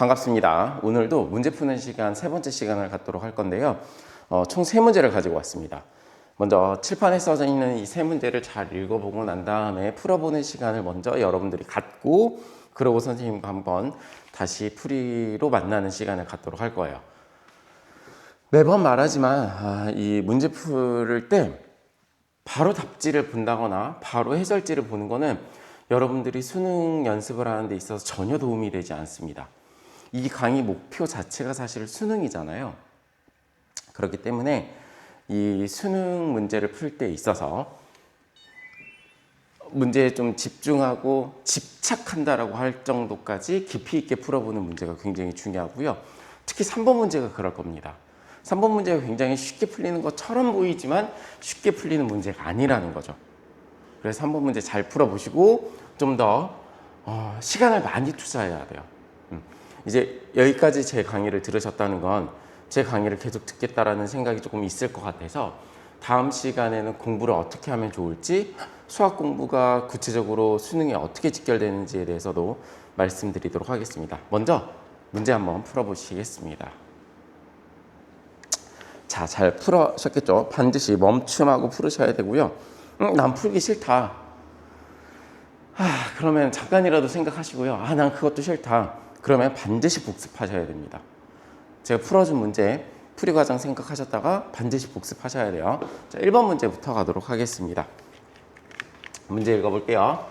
반갑습니다. 오늘도 문제 푸는 시간 세 번째 시간을 갖도록 할 건데요. 어, 총 세 문제를 가지고 왔습니다. 먼저 칠판에 써져 있는 이 세 문제를 잘 읽어보고 난 다음에 풀어보는 시간을 먼저 여러분들이 갖고 그러고 선생님과 한번 다시 풀이로 만나는 시간을 갖도록 할 거예요. 매번 말하지만 아, 이 문제 풀을 때 바로 답지를 본다거나 바로 해설지를 보는 거는 여러분들이 수능 연습을 하는 데 있어서 전혀 도움이 되지 않습니다. 이 강의 목표 자체가 사실 수능이잖아요. 그렇기 때문에 이 수능 문제를 풀 때 있어서 문제에 좀 집중하고 집착한다라고 할 정도까지 깊이 있게 풀어보는 문제가 굉장히 중요하고요. 특히 3번 문제가 그럴 겁니다. 3번 문제가 굉장히 쉽게 풀리는 것처럼 보이지만 쉽게 풀리는 문제가 아니라는 거죠. 그래서 3번 문제 잘 풀어보시고 좀더 어, 시간을 많이 투자해야 돼요. 음. 이제 여기까지 제 강의를 들으셨다는 건 제 강의를 계속 듣겠다라는 생각이 조금 있을 것 같아서 다음 시간에는 공부를 어떻게 하면 좋을지 수학 공부가 구체적으로 수능에 어떻게 직결되는지에 대해서도 말씀드리도록 하겠습니다. 먼저 문제 한번 풀어보시겠습니다. 자, 잘 풀으셨겠죠? 반드시 멈춤하고 풀으셔야 되고요. 음, 난 풀기 싫다. 아, 그러면 잠깐이라도 생각하시고요. 아, 난 그것도 싫다. 그러면 반드시 복습하셔야 됩니다. 제가 풀어준 문제, 풀이 과정 생각하셨다가 반드시 복습하셔야 돼요. 자, 1번 문제부터 가도록 하겠습니다. 문제 읽어볼게요.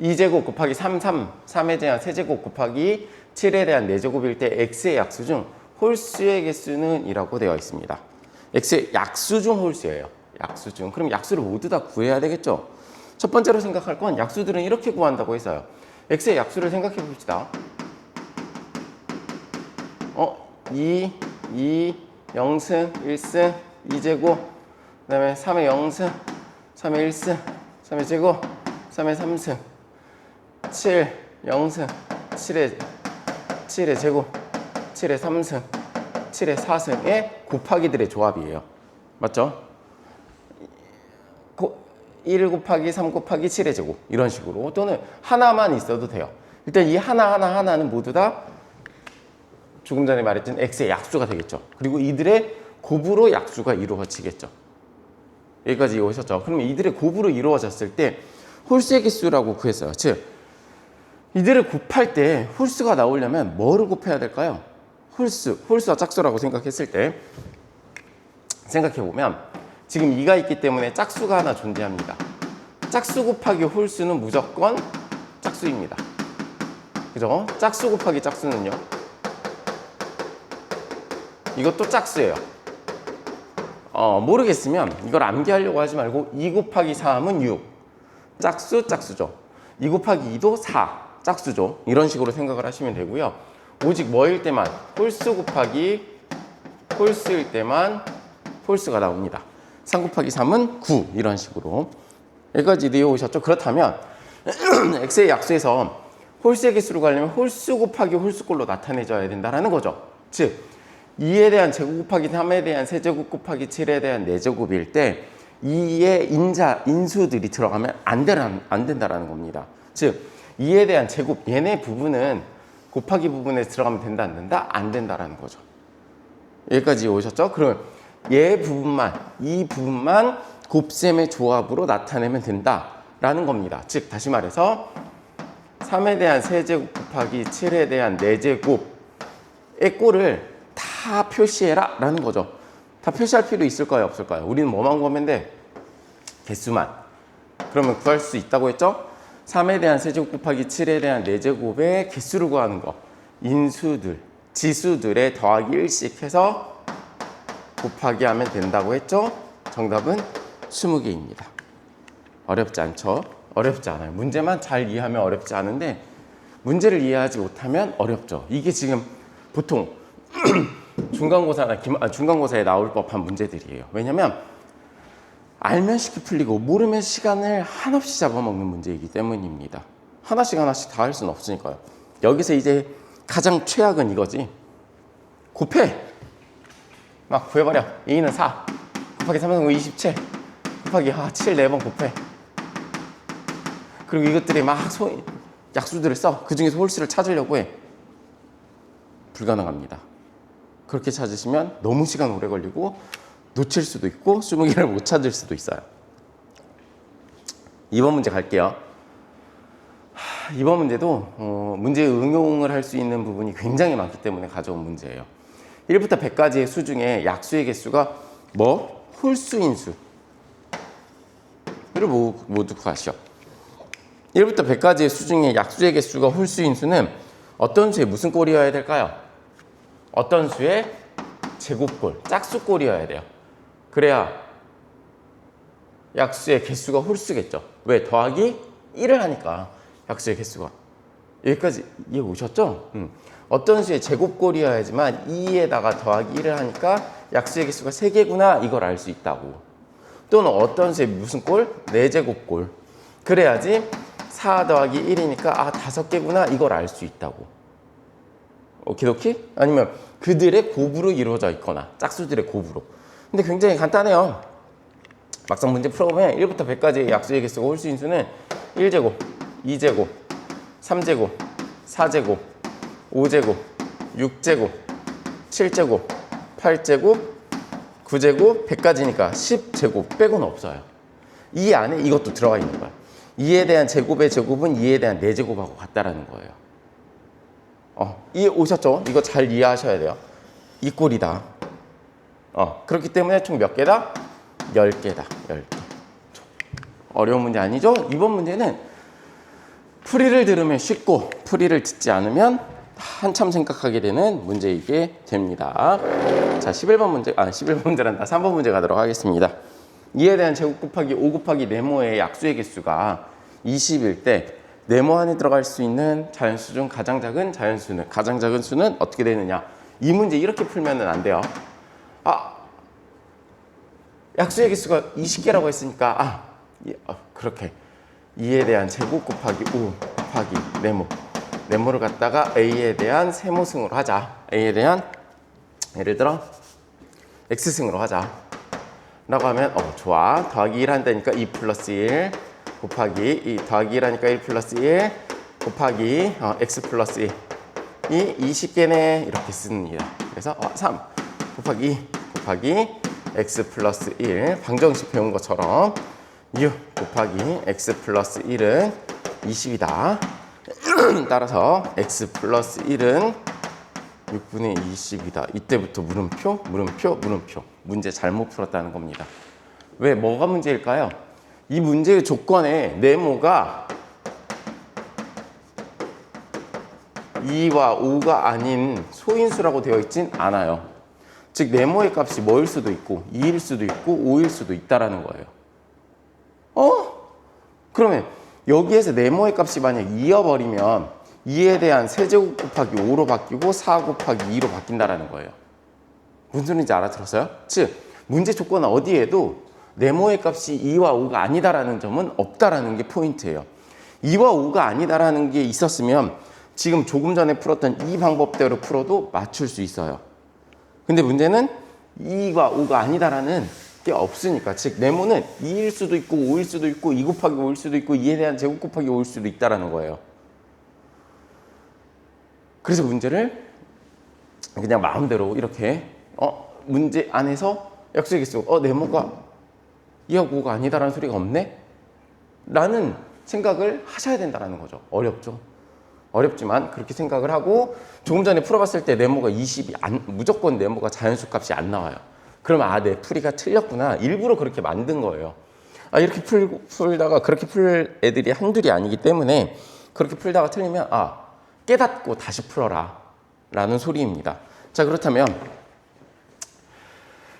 2제곱 곱하기 3, 3, 3에 대한 세제곱 곱하기 7에 대한 4제곱일 때 x의 약수 중 홀수의 개수는 이라고 되어 있습니다. x의 약수 중 홀수예요. 약수 중. 그럼 약수를 모두 다 구해야 되겠죠? 첫 번째로 생각할 건 약수들은 이렇게 구한다고 했어요. x의 약수를 생각해 봅시다. 어, 2, 2, 0승, 1승, 2제곱, 그 다음에 3의 0승, 3의 1승, 3의 제곱, 3의 3승, 7, 0승, 7의, 7의 제곱, 7의 3승, 7의 4승의 곱하기들의 조합이에요. 맞죠? 1 곱하기 3 곱하기 7의 제곱 이런 식으로 또는 하나만 있어도 돼요. 일단 이 하나 하나 하나는 모두 다 조금 전에 말했던 x의 약수가 되겠죠. 그리고 이들의 곱으로 약수가 이루어지겠죠. 여기까지 오셨죠? 그러면 이들의 곱으로 이루어졌을 때 홀수의 개수라고 구했어요. 즉 이들을 곱할 때 홀수가 나오려면 뭐를 곱해야 될까요? 홀수, 홀수와 짝수라고 생각했을 때 생각해 보면 지금 2가 있기 때문에 짝수가 하나 존재합니다. 짝수 곱하기 홀수는 무조건 짝수입니다. 그죠? 짝수 곱하기 짝수는요. 이것도 짝수예요. 어, 모르겠으면 이걸 암기하려고 하지 말고 2 곱하기 3은 6. 짝수, 짝수죠. 2 곱하기 2도 4. 짝수죠. 이런 식으로 생각을 하시면 되고요. 오직 뭐일 때만 홀수 곱하기 홀수일 때만 홀수가 나옵니다. 3 곱하기 3은 9 이런 식으로 여기까지 이해 오셨죠? 그렇다면 x의 약수에서 홀수의 개수로 가려면 홀수 곱하기 홀수꼴로 나타내줘야 된다는 거죠. 즉 2에 대한 제곱 곱하기 3에 대한 세제곱 곱하기 7에 대한 4제곱일 때 2의 인자, 인수들이 들어가면 안, 되란, 안 된다는 겁니다. 즉 2에 대한 제곱, 얘네 부분은 곱하기 부분에 들어가면 된다, 안 된다? 안 된다라는 거죠. 여기까지 오셨죠? 그럼 얘 부분만, 이 부분만 곱셈의 조합으로 나타내면 된다라는 겁니다. 즉, 다시 말해서 3에 대한 세제곱 곱하기 7에 대한 4제곱의 꼴을 다 표시해라 라는 거죠. 다 표시할 필요 있을까요? 없을까요? 우리는 뭐만 구하면 돼? 개수만. 그러면 구할 수 있다고 했죠? 3에 대한 세제곱 곱하기 7에 대한 4제곱의 개수를 구하는 거. 인수들, 지수들의 더하기 1씩 해서 곱하기 하면 된다고 했죠? 정답은 20개입니다. 어렵지 않죠? 어렵지 않아요. 문제만 잘 이해하면 어렵지 않은데 문제를 이해하지 못하면 어렵죠. 이게 지금 보통 중간고사나 기, 아, 중간고사에 나올 법한 문제들이에요. 왜냐면 알면 쉽게 풀리고 모르면 시간을 한없이 잡아먹는 문제이기 때문입니다. 하나씩 하나씩 다 할 수는 없으니까요. 여기서 이제 가장 최악은 이거지. 곱해. 막 구해버려. 2는 4. 곱하기 3은 27. 곱하기 아, 7 4번 곱해. 그리고 이것들이 막 소, 약수들을 써. 그 중에서 홀수를 찾으려고 해. 불가능합니다. 그렇게 찾으시면 너무 시간 오래 걸리고 놓칠 수도 있고 20개를 못 찾을 수도 있어요. 2번 문제 갈게요. 하, 이번 문제도 어, 문제 응용을 할 수 있는 부분이 굉장히 많기 때문에 가져온 문제예요. 1부터 100까지의 수 중에 약수의 개수가 뭐? 홀수인 수. 이를 모- 모두 구하시오. 1부터 100까지의 수 중에 약수의 개수가 홀수인 수는 어떤 수의 무슨 꼴이어야 될까요? 어떤 수의 제곱꼴, 짝수꼴이어야 돼요. 그래야 약수의 개수가 홀수겠죠. 왜? 더하기 1을 하니까 약수의 개수가. 여기까지 이해 오셨죠? 음. 어떤 수의 제곱꼴이어야지만 2에다가 더하기 1을 하니까 약수의 개수가 3개구나 이걸 알 수 있다고. 또는 어떤 수의 무슨 꼴? 4제곱꼴. 그래야지 4 더하기 1이니까 아 5개구나 이걸 알 수 있다고. 오키도키? 아니면 그들의 곱으로 이루어져 있거나 짝수들의 곱으로. 근데 굉장히 간단해요. 막상 문제 풀어보면 1부터 100까지의 약수의 개수가 홀수 인수는 1제곱, 2제곱, 3제곱, 4제곱, 5제곱, 6제곱, 7제곱, 8제곱, 9제곱, 100까지니까 10제곱 빼고는 없어요. 이 안에 이것도 들어가 있는 거야. 2에 대한 제곱의 제곱은 2에 대한 4제곱하고 같다라는 거예요. 어, 이해 오셨죠? 이거 잘 이해하셔야 돼요. 이 꼴이다. 어, 그렇기 때문에 총 몇 개다? 10개다. 10개. 어려운 문제 아니죠? 이번 문제는 풀이를 들으면 쉽고 풀이를 듣지 않으면 한참 생각하게 되는 문제이게 됩니다. 자, 11번 문제, 아, 11번 문제란다. 3번 문제 가도록 하겠습니다. 이에 대한 제곱 곱하기 5 곱하기 네모의 약수의 개수가 20일 때 네모 안에 들어갈 수 있는 자연수 중 가장 작은 자연수는 가장 작은 수는 어떻게 되느냐? 이 문제 이렇게 풀면은 안 돼요. 아, 약수의 개수가 20개라고 했으니까 아, 예, 어, 그렇게. 2에 대한 제곱 곱하기 5 곱하기 네모. 네모를 갖다가 a에 대한 세모승으로 하자. A에 대한 예를 들어 x승으로 하자. 라고 하면 어 좋아. 더하기 1 한다니까 2 플러스 1 곱하기 2 더하기 1 하니까 1 플러스 1 곱하기 어, x 플러스 1이 20개네 이렇게 씁니다 그래서 어, 3 곱하기 2 곱하기 x 플러스 1 방정식 배운 것처럼 6 곱하기 x 플러스 1은 20이다 따라서 x 플러스 1은 6분의 20이다. 이때부터 물음표, 물음표, 물음표. 문제 잘못 풀었다는 겁니다. 왜? 뭐가 문제일까요? 이 문제의 조건에 네모가 2와 5가 아닌 소인수라고 되어 있진 않아요. 즉 네모의 값이 뭐일 수도 있고 2일 수도 있고 5일 수도 있다라는 거예요. 어? 그러면 여기에서 네모의 값이 만약 2여버리면 2에 대한 세제곱 곱하기 5로 바뀌고 4 곱하기 2로 바뀐다라는 거예요. 무슨 소리인지 알아들었어요? 즉 문제 조건 어디에도 네모의 값이 2와 5가 아니다라는 점은 없다라는 게 포인트예요. 2와 5가 아니다라는 게 있었으면 지금 조금 전에 풀었던 이 방법대로 풀어도 맞출 수 있어요. 근데 문제는 2와 5가 아니다라는 게 없으니까 즉 네모는 2일 수도 있고 5일 수도 있고 2 곱하기 5일 수도 있고 2에 대한 제곱 곱하기 5일 수도 있다라는 거예요. 그래서 문제를 그냥 마음대로 이렇게 어 문제 안에서 개수 어 네모가 2하고 5가 아니다라는 소리가 없네? 라는 생각을 하셔야 된다는 거죠. 어렵죠. 어렵지만 그렇게 생각을 하고 조금 전에 풀어봤을 때 네모가 20이 안, 무조건 네모가 자연수 값이 안 나와요. 그러면 아, 내 풀이가 틀렸구나. 일부러 그렇게 만든 거예요. 아, 이렇게 풀, 풀다가 그렇게 풀 애들이 한둘이 아니기 때문에 그렇게 풀다가 틀리면 아, 깨닫고 다시 풀어라. 라는 소리입니다. 자, 그렇다면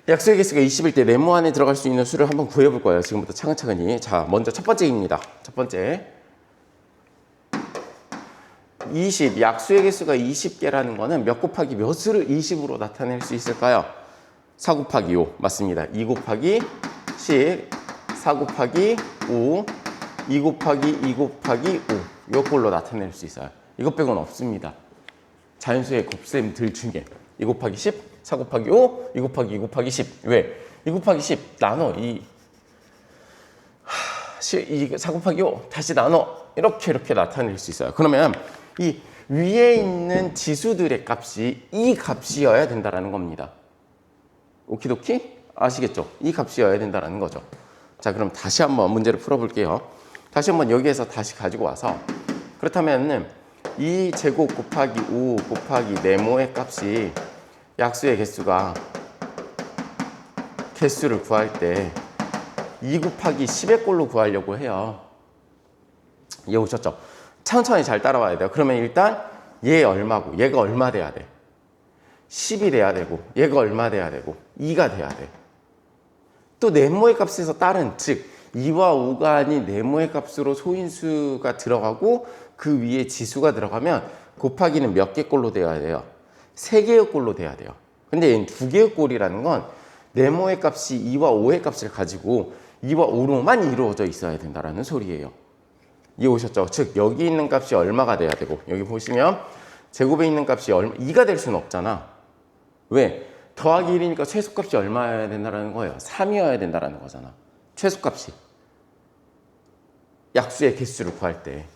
약수의 개수가 20일 때 네모 안에 들어갈 수 있는 수를 한번 구해볼 거예요. 지금부터 차근차근히. 자, 먼저 첫 번째입니다. 첫 번째. 20, 약수의 개수가 20개라는 거는 몇 곱하기 몇을 20으로 나타낼 수 있을까요? 4 곱하기 5 맞습니다. 2 곱하기 10, 4 곱하기 5, 2 곱하기 2 곱하기 5 이걸로 나타낼 수 있어요. 이것 빼고는 없습니다. 자연수의 곱셈들 중에 2 곱하기 10, 4 곱하기 5, 2 곱하기 2 곱하기 10 왜? 2 곱하기 10 나눠 이4 곱하기 5 다시 나눠 이렇게 이렇게 나타낼 수 있어요. 그러면 이 위에 있는 지수들의 값이 이 값이어야 된다라는 겁니다. 오키도키? 아시겠죠? 이 값이어야 된다라는 거죠. 자, 그럼 다시 한번 문제를 풀어볼게요. 다시 한번 여기에서 다시 가지고 와서 그렇다면은 이 제곱 곱하기 5 곱하기 네모의 값이 약수의 개수가 개수를 구할 때 2 곱하기 10의 꼴로 구하려고 해요. 이해 오셨죠? 천천히 잘 따라와야 돼요. 그러면 일단 얘 얼마고 얘가 얼마 돼야 돼? 10이 돼야 되고 얘가 얼마 돼야 되고 2가 돼야 돼. 또 네모의 값에서 다른 즉 2와 5가 아닌 네모의 값으로 소인수가 들어가고 그 위에 지수가 들어가면 곱하기는 몇 개 꼴로 돼야 돼요? 세 개의 꼴로 돼야 돼요. 근데 얘는 두 개의 꼴이라는 건 네모의 값이 2와 5의 값을 가지고 2와 5로만 이루어져 있어야 된다라는 소리예요. 이해 오셨죠? 즉 여기 있는 값이 얼마가 돼야 되고 여기 보시면 제곱에 있는 값이 얼마 2가 될 수는 없잖아. 왜? 더하기 1이니까 최소값이 얼마여야 된다라는 거예요. 3이어야 된다라는 거잖아. 최소값이. 약수의 개수를 구할 때.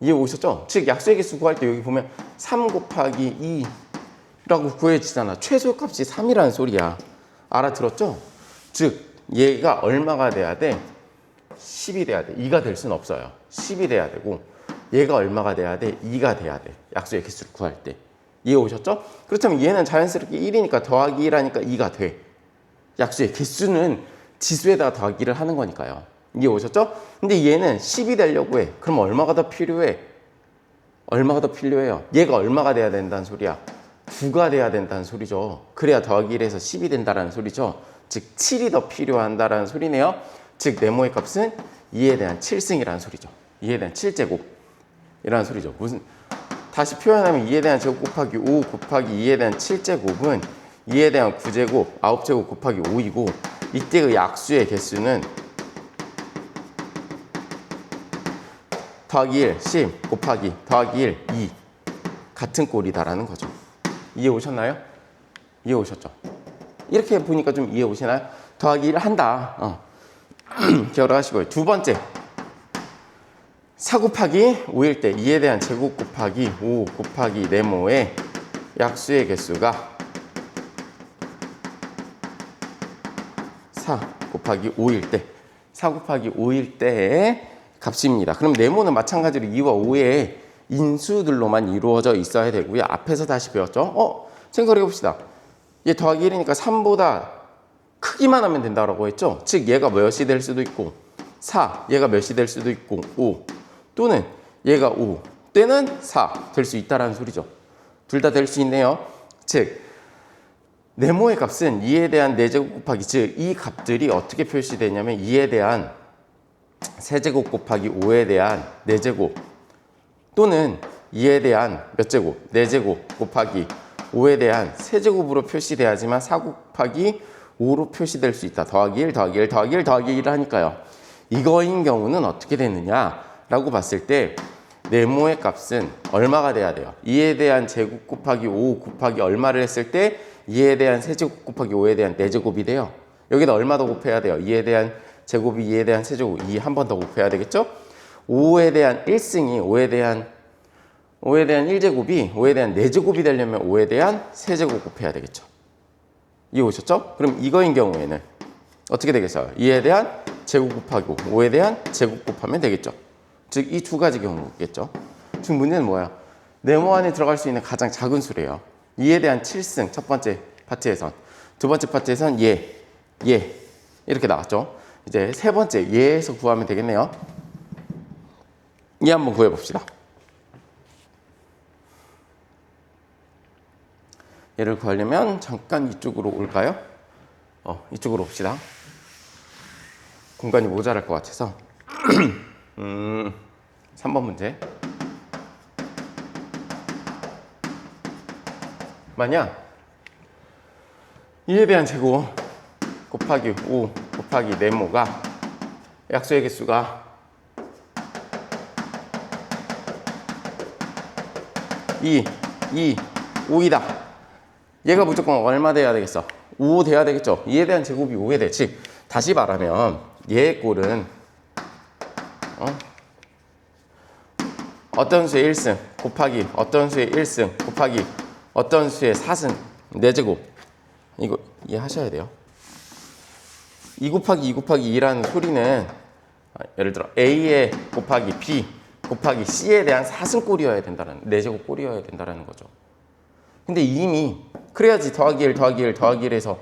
이해 오셨죠? 즉 약수의 개수 구할 때 여기 보면 3 곱하기 2라고 구해지잖아. 최소값이 3이라는 소리야. 알아들었죠? 즉 얘가 얼마가 돼야 돼? 10이 돼야 돼. 2가 될 수는 없어요. 10이 돼야 되고 얘가 얼마가 돼야 돼? 2가 돼야 돼. 약수의 개수를 구할 때. 이해 오셨죠? 그렇다면 얘는 자연스럽게 1이니까 더하기 1하니까 2가 돼. 약수의 개수는 지수에다가 더하기를 하는 거니까요. 이해 오셨죠? 근데 얘는 10이 되려고 해. 그럼 얼마가 더 필요해? 얼마가 더 필요해요? 얘가 얼마가 돼야 된다는 소리야? 9가 돼야 된다는 소리죠. 그래야 더하기 1에서 10이 된다는 소리죠. 즉 7이 더 필요한다라는 소리네요. 즉 네모의 값은 2에 대한 7승이라는 소리죠. 2에 대한 7제곱 이라는 소리죠. 무슨 다시 표현하면 2에 대한 제곱 곱하기 5 곱하기 2에 대한 7제곱은 2에 대한 9제곱, 9제곱 곱하기 5이고 이때 그 약수의 개수는 더하기 1, 10 곱하기 더하기 1, 2 같은 꼴이다라는 거죠. 이해 오셨나요? 이해 오셨죠? 이렇게 보니까 좀 이해 오시나요? 더하기 1 한다. 어. 기억을 하시고요. 두 번째. 4 곱하기 5일 때 2에 대한 제곱 곱하기 5 곱하기 네모의 약수의 개수가 4 곱하기 5일 때, 4 곱하기 5일 때의 값입니다. 그럼 네모는 마찬가지로 2와 5의 인수들로만 이루어져 있어야 되고요. 앞에서 다시 배웠죠? 어? 생각을 해봅시다. 얘 더하기 1이니까 3보다 크기만 하면 된다고 했죠? 즉 얘가 몇이 될 수도 있고 4, 얘가 몇이 될 수도 있고 5 또는 얘가 5 때는 4 될 수 있다라는 소리죠. 둘 다 될 수 있네요. 즉 네모의 값은 2에 대한 4제곱 곱하기 즉 이 값들이 어떻게 표시되냐면 2에 대한 세제곱 곱하기 5에 대한 4제곱 또는 2에 대한 몇 제곱? 4제곱 곱하기 5에 대한 세제곱으로 표시돼야지만 4 곱하기 5로 표시될 수 있다. 더하기 1, 더하기 1, 더하기 1, 더하기 1을 하니까요. 이거인 경우는 어떻게 되느냐라고 봤을 때 네모의 값은 얼마가 돼야 돼요? 2에 대한 제곱 곱하기 5 곱하기 얼마를 했을 때 2에 대한 세제곱 곱하기 5에 대한 4제곱이 돼요. 여기다 얼마 더 곱해야 돼요? 2에 대한 제곱이 2에 대한 세제곱 2 한 번 더 곱해야 되겠죠? 5에 대한 1승이 5에 대한 5에 대한 1제곱이 5에 대한 4제곱이 되려면 5에 대한 세제곱 곱해야 되겠죠. 이해 오셨죠? 그럼 이거인 경우에는 어떻게 되겠어요? 2에 대한 제곱 곱하기 5, 5에 대한 제곱 곱하면 되겠죠. 즉 이 두 가지 경우겠죠. 지금 문제는 뭐야? 네모 안에 들어갈 수 있는 가장 작은 수래요. 2에 대한 7승 첫 번째 파트에선 두 번째 파트에선 예, 예 이렇게 나왔죠. 이제 세 번째 예에서 구하면 되겠네요. 예 한번 구해봅시다. 얘를 구하려면 잠깐 이쪽으로 올까요? 어, 이쪽으로 옵시다. 공간이 모자랄 것 같아서. 음, 3번 문제. 만약 2에 대한 제곱 곱하기 5 곱하기 네모가 약수의 개수가 2, 2, 5이다. 얘가 무조건 얼마 돼야 되겠어? 5 돼야 되겠죠? 2에 대한 제곱이 5에 돼. 즉, 다시 말하면 얘의 꼴은 어? 어떤 수의 1승 곱하기 어떤 수의 1승 곱하기 어떤 수의 4승 4제곱 이거 이해하셔야 돼요 2 곱하기 2 곱하기 2라는 소리는 아, 예를 들어 A에 곱하기 B 곱하기 C에 대한 4승꼴이어야 된다는 4제곱 꼴이어야 된다는 거죠 근데 이미 그래야지 더하기 1 더하기 1 더하기 1에서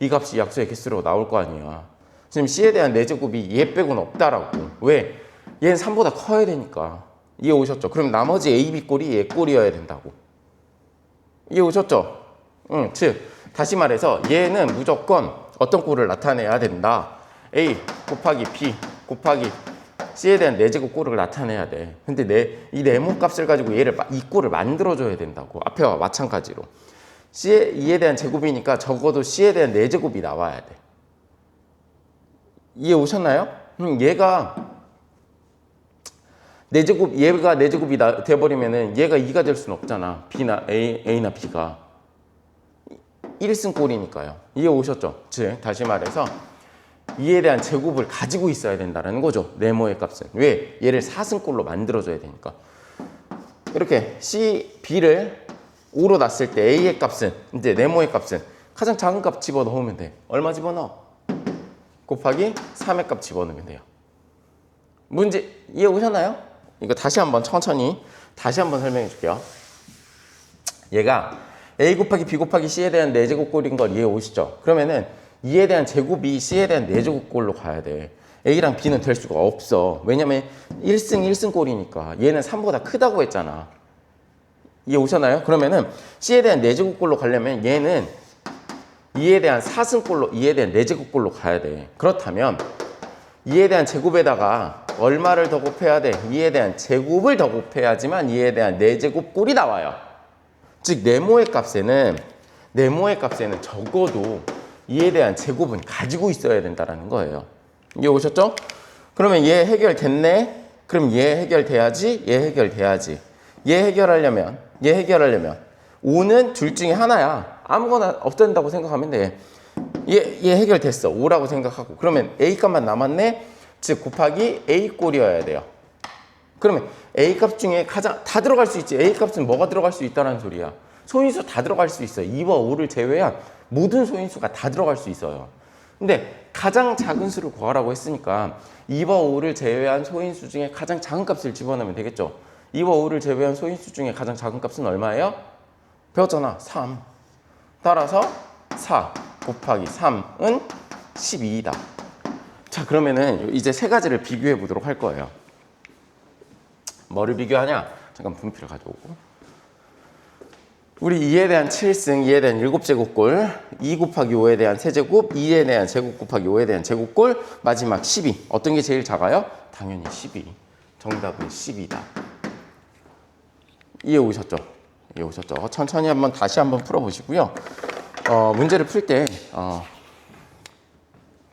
이 값이 약수의 개수로 나올 거 아니야 지금 C에 대한 4제곱이 얘 빼고는 없다라고 왜? 얘는 3보다 커야 되니까 이해 오셨죠? 그럼 나머지 A, B 꼴이 얘 꼴이어야 된다고 이해 오셨죠? 응, 즉 다시 말해서 얘는 무조건 어떤 꼴을 나타내야 된다. A 곱하기 B 곱하기 C에 대한 4제곱 꼴을 나타내야 돼. 근데 내, 이 네모 값을 가지고 얘를 마- 이 꼴을 만들어줘야 된다고. 앞에와 마찬가지로. C에 2에 대한 제곱이니까 적어도 C에 대한 4제곱이 나와야 돼. 이해 오셨나요? 음, 얘가 4제곱, 얘가 4제곱이 나, 돼버리면은 얘가 2가 될 수는 없잖아. B나 A, A나 B가. 1승 꼴이니까요. 이해 오셨죠? 즉, 다시 말해서 이에 대한 제곱을 가지고 있어야 된다는 거죠. 네모의 값은. 왜? 얘를 4승 꼴로 만들어줘야 되니까. 이렇게 C, B를 5로 놨을 때 A의 값은, 이제 네모의 값은 가장 작은 값 집어넣으면 돼. 얼마 집어넣어? 곱하기 3의 값 집어넣으면 돼요. 문제 이해 오셨나요? 이거 다시 한번 천천히 다시 한번 설명해 줄게요. 얘가 a 곱하기 b 곱하기 c에 대한 4제곱꼴인 걸 이해 오시죠? 그러면은 2에 대한 제곱이 c에 대한 4제곱꼴로 가야 돼. a랑 b는 될 수가 없어. 왜냐면 1승 1승 꼴이니까 얘는 3보다 크다고 했잖아. 이해 오셨나요? 그러면은 c에 대한 4제곱꼴로 가려면 얘는 2에 대한 4승꼴로 2에 대한 4제곱꼴로 가야 돼. 그렇다면 2에 대한 제곱에다가 얼마를 더 곱해야 돼? 2에 대한 제곱을 더 곱해야지만 2에 대한 4제곱꼴이 나와요. 즉 네모의 값에는 네모의 값에는 적어도 2에 대한 제곱은 가지고 있어야 된다라는 거예요. 이해 오셨죠? 그러면 얘 해결됐네? 그럼 얘 해결돼야지, 얘 해결돼야지. 얘 해결하려면, 얘 해결하려면 5는 둘 중에 하나야. 아무거나 없앤다고 생각하면 돼. 얘, 얘 해결됐어. 5라고 생각하고. 그러면 A 값만 남았네? 즉 곱하기 A 꼴이어야 돼요. 그러면 A 값 중에 가장 다 들어갈 수 있지. A 값은 뭐가 들어갈 수 있다는 소리야. 소인수 다 들어갈 수 있어요. 2와 5를 제외한 모든 소인수가 다 들어갈 수 있어요. 근데 가장 작은 수를 구하라고 했으니까 2와 5를 제외한 소인수 중에 가장 작은 값을 집어넣으면 되겠죠. 2와 5를 제외한 소인수 중에 가장 작은 값은 얼마예요? 배웠잖아. 3. 따라서 4 곱하기 3은 12이다. 자, 그러면은 이제 세 가지를 비교해 보도록 할 거예요. 뭐를 비교하냐? 잠깐 분필을 가져오고. 우리 2에 대한 7승, 2에 대한 7제곱꼴, 2 곱하기 5에 대한 세제곱, 2에 대한 제곱 곱하기 5에 대한 제곱꼴, 마지막 12. 어떤 게 제일 작아요? 당연히 12. 정답은 10이다. 이해 오셨죠? 이해 오셨죠? 천천히 한번 다시 한번 풀어보시고요. 어, 문제를 풀 때, 어,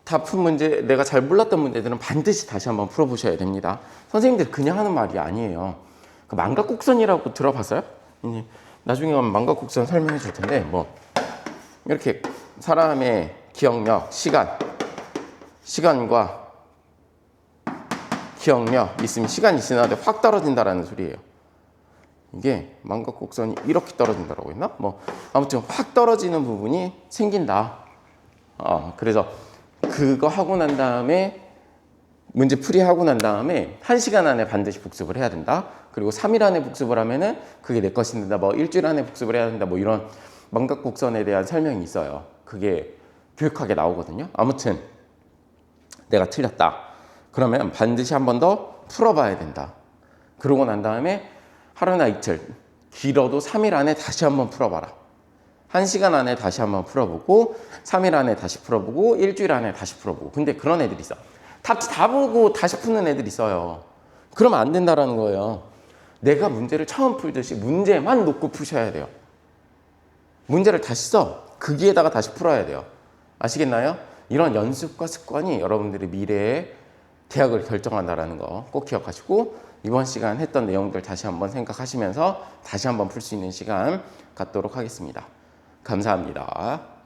다 푼 문제, 내가 잘 몰랐던 문제들은 반드시 다시 한번 풀어보셔야 됩니다. 선생님들 그냥 하는 말이 아니에요. 그 망각곡선이라고 들어봤어요? 나중에 망각곡선 설명해 줄 텐데, 뭐, 이렇게 사람의 기억력, 시간, 시간과 기억력 있으면 시간이 지나는데 확 떨어진다라는 소리예요. 이게 망각곡선이 이렇게 떨어진다라고 했나? 뭐 아무튼 확 떨어지는 부분이 생긴다. 어, 그래서 그거 하고 난 다음에 문제 풀이 하고 난 다음에 한 시간 안에 반드시 복습을 해야 된다. 그리고 3일 안에 복습을 하면은 그게 내 것이 된다. 뭐 일주일 안에 복습을 해야 된다. 뭐 이런 망각곡선에 대한 설명이 있어요. 그게 교육학에 나오거든요. 아무튼 내가 틀렸다. 그러면 반드시 한 번 더 풀어봐야 된다. 그러고 난 다음에 하루나 이틀, 길어도 3일 안에 다시 한 번 풀어봐라. 1시간 안에 다시 한번 풀어보고, 3일 안에 다시 풀어보고, 일주일 안에 다시 풀어보고. 근데 그런 애들이 있어. 답지 다 보고 다시 푸는 애들이 있어요. 그러면 안 된다라는 거예요. 내가 문제를 처음 풀듯이 문제만 놓고 푸셔야 돼요. 문제를 다시 써. 거기에다가 다시 풀어야 돼요. 아시겠나요? 이런 연습과 습관이 여러분들의 미래의 대학을 결정한다라는 거 꼭 기억하시고 이번 시간 했던 내용들 다시 한번 생각하시면서 다시 한번 풀 수 있는 시간 갖도록 하겠습니다. 감사합니다.